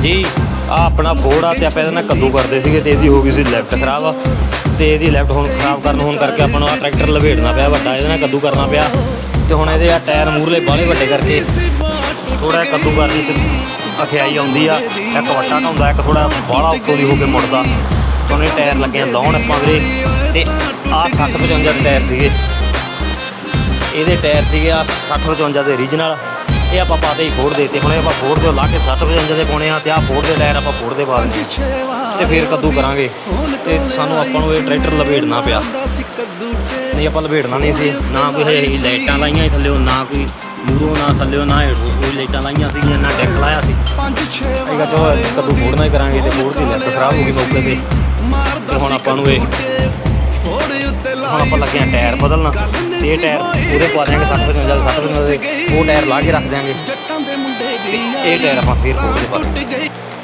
ਜੀ ਆ ਆਪਣਾ ਬੋਰਡ ਆ ਤੇ ਆਪਾਂ ਇਹਦੇ ਨਾਲ ਕੱਦੂ ਕਰਦੇ ਸੀਗੇ ਤੇ ਇਹਦੀ ਹੋ ਗਈ ਸੀ ਲੈਫਟ ਖਰਾਬ। ਆ ਤੇ ਇਹਦੀ ਲੈਫਟ ਹੁਣ ਖਰਾਬ ਕਰਨ ਹੋਣ ਕਰਕੇ ਆਪਾਂ ਨੂੰ ਆ ਟਰੈਕਟਰ ਲਵੇੜਨਾ ਪਿਆ ਵੱਡਾ, ਇਹਦੇ ਨਾਲ ਕੱਦੂ ਕਰਨਾ ਪਿਆ। ਤੇ ਹੁਣ ਇਹਦੇ ਆ ਟਾਇਰ ਮੂਰਲੇ ਬਾਹਲੇ ਵੱਡੇ ਕਰਕੇ ਥੋੜਾ ਕੱਦੂ ਕਰਨ ਚ ਅਖਿਆਈ ਆਉਂਦੀ ਆ। ਇੱਕ ਵੱਟਾ ਹੁੰਦਾ ਇੱਕ ਥੋੜਾ ਬਾਹਲਾ ਉੱਤੋਂ ਦੀ ਹੋ ਕੇ ਮੁੜਦਾ। ਤੇ ਉਹਨੇ ਟਾਇਰ ਲੱਗੇ ਲਾਉਣ ਆਪਾਂ ਵੀਰੇ। ਤੇ ਆ 60 55 ਦੇ ਟਾਇਰ ਸੀਗੇ। ਇਹਦੇ ਟਾਇਰ ਸੀਗੇ ਆ 60 55 ਦੇ ਓਰੀਜਨਲ ਇਹ ਆਪਾਂ ਪਾਤੇ ਹੀ ਫੋੜ ਦੇਤੇ। ਹੁਣ ਇਹ ਆਪਾਂ ਫੋੜ ਦੇ ਲਾ ਕੇ 60 55 ਦੇ ਪਾਉਣੇ ਆ ਤੇ ਆ ਫੋੜ ਦੇ ਟਾਇਰ ਆਪਾਂ ਫੋੜ ਦੇ ਪਾ ਦਿੰਦੇ ਆ ਤੇ ਫੇਰ ਕੱਦੂ ਕਰਾਂਗੇ। ਤੇ ਸਾਨੂੰ ਆਪਾਂ ਨੂੰ ਇਹ ਟਰੈਕਟਰ ਲਵੇੜਨਾ ਪਿਆ। ਨਹੀਂ, ਆਪਾਂ ਲਵੇੜਨਾ ਨਹੀਂ ਸੀ। ਨਾ ਕੋਈ ਹਜੇ ਲਾਈਟਾਂ ਲਾਈਆਂ ਸੀ ਥੱਲੇ, ਨਾ ਕੋਈ ਮੂਰੋਂ ਨਾ ਥੱਲੇ, ਨਾ ਹੇਠੋਂ ਕੋਈ ਲਾਈਟਾਂ ਲਾਈਆਂ ਸੀਗੀਆਂ, ਨਾ ਡੈਕ ਲਾਇਆ ਸੀ। ਅਈਗਾ ਚੋ ਕੱਦੂ ਫੋੜਨਾ ਹੀ ਕਰਾਂਗੇ ਤੇ ਫੋੜ ਦੀ ਲੱਤ ਖਰਾਬ ਹੋ ਗਈ ਮੌਕੇ ਤੇ। ਤੇ ਹੁਣ ਆਪਾਂ ਨੂੰ ਇਹ ਹੁਣ ਆਪਾਂ ਲੱਗੇ ਆ ਟਾਇਰ ਬਦਲਣਾ। ਤੇ ਇਹ ਟਾਇਰ ਉਹਦੇ ਪਾ ਦਿਆਂਗੇ 60 55 60 55 ਦੇ, ਉਹ ਟਾਇਰ ਲਾ ਕੇ ਰੱਖ ਦਿਆਂਗੇ। ਇਹ ਟਾਇਰ ਆਪਾਂ ਫੇਰ ਫੋੜ ਪਾ